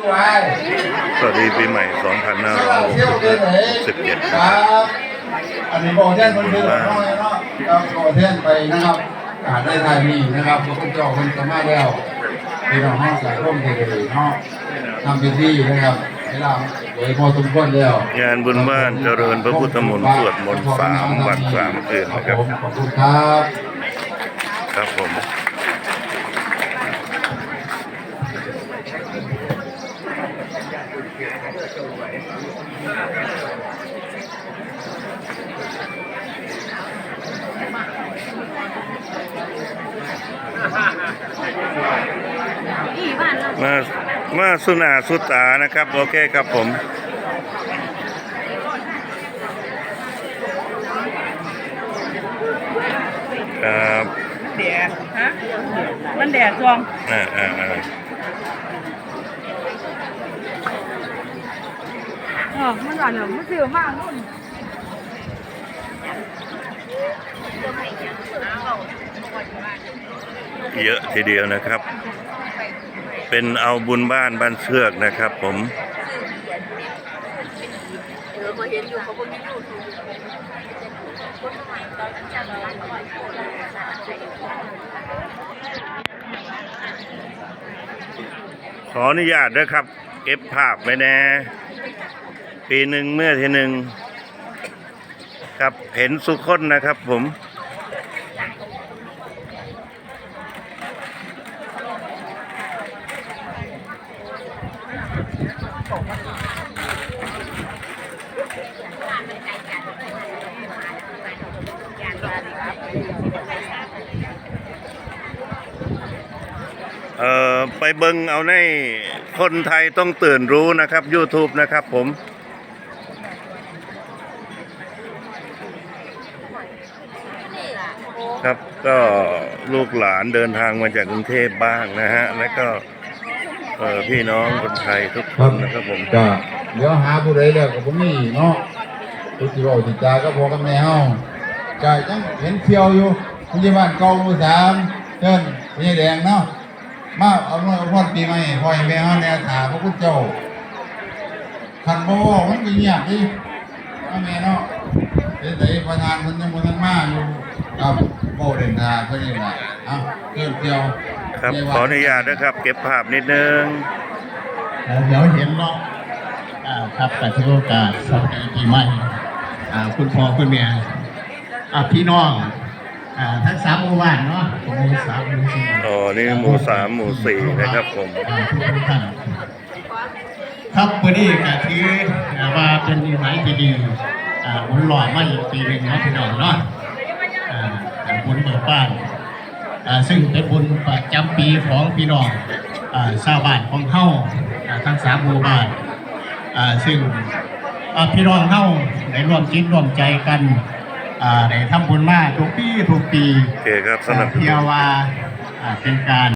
สวัสดีปีใหม่ 2567ครับอันนี้บอกแท่นคนเดียวน้อยเนาะครับบอกแท่นไปนะครับอาหารได้ทายมีนะครับพระพุทธเจ้าคนสามารถแล้วพี่น้องห้องสายร่มเทกรีเนาะทำพิธีนะครับเวลาโดยพอสมควรแล้วงานบุญบ้านเจริญพระพุทธมนต์สวดมนต์สามวันสามคืนนะครับขอบคุณครับผม มามาสุนาสุตานะครับ โอเคครับผมครับแดดฮะมันแดดจวงอ่าอ่าอ่า ออมันหวานเหรอมันเสียวมากนู่นเยอะทีเดียวนะครับ เป็นเอาบุญบ้านบ้านเชือกนะครับผมขาบนยูทูบขออนุญาตด้วยครับ เก็บภาพไว้แน่ ปีหนึ่งเมื่อทีหนึ่งครับเห็นสุขคนนะครับผมเอ่อไปเบิงเอาในคนไทยต้องตื่นรู้นะครับ YouTube นะครับผม ครับก็ลูกหลานเดินทางมาจากกรุงเทพบ้างนะฮะ แล้วก็เอ่อพี่น้องคนไทยทุกคนนะครับผมก็เดี๋ยวหาผู้ใดแล้วก็บ่มีเนาะผู้ที่เว้าติดจาก็พอกับแม่เฮาก็ยังเห็นเที่ยวอยู่ผู้ใหญ่บ้านเก่าหมู่สามเชิญผู้ใหญ่แดงเนาะมาเอาหน่วยอวยพรปีใหม่พ่อให้แม่เฮาแน่ถาพระพุทธเจ้าคันบ่เว้ามันก็เงียบดิว่าแม่เนาะเฮ็ดให้ประธานเพิ่นยังบ่ทันมาอยู่ ครับเว้าเด่นทาเพิ่นนี่ล่ะเอ้าเชิญเที่ยวครับขออนุญาตนะครับ เก็บภาพนิดนึงเดี๋ยวเห็นเนาะอ่าครับแต่ที่โอกาสสวัสดีปีใหม่อ่าคุณพ่อคุณแม่อ่าพี่น้องอ่าทั้งสามหมู่บ้านเนาะหมู่สามหมู่สี่อ๋อนี่หมู่สามหมู่สี่นะครับผมอ่าทุกท่านครับวันนี้ก็ถืออ่าว่าเป็นนิสัยที่ดีอ่าบุญหล่อมาอีกปีหนึ่งเนาะพี่น้องเนาะอ่าเป็น บุญเบิกบ้านอ่าซึ่งเป็นบุญประจำปีของพี่น้องอ่าชาวบ้านของเฮาอ่าทั้งสามหมู่บ้านอ่าซึ่งอ่าพี่น้องเฮาได้ร่วมจิตร่วมใจกันอ่าได้ทำบุญมาทุกปีทุกปีโอเคครับสำหรับเพียงว่าอ่าเป็นการ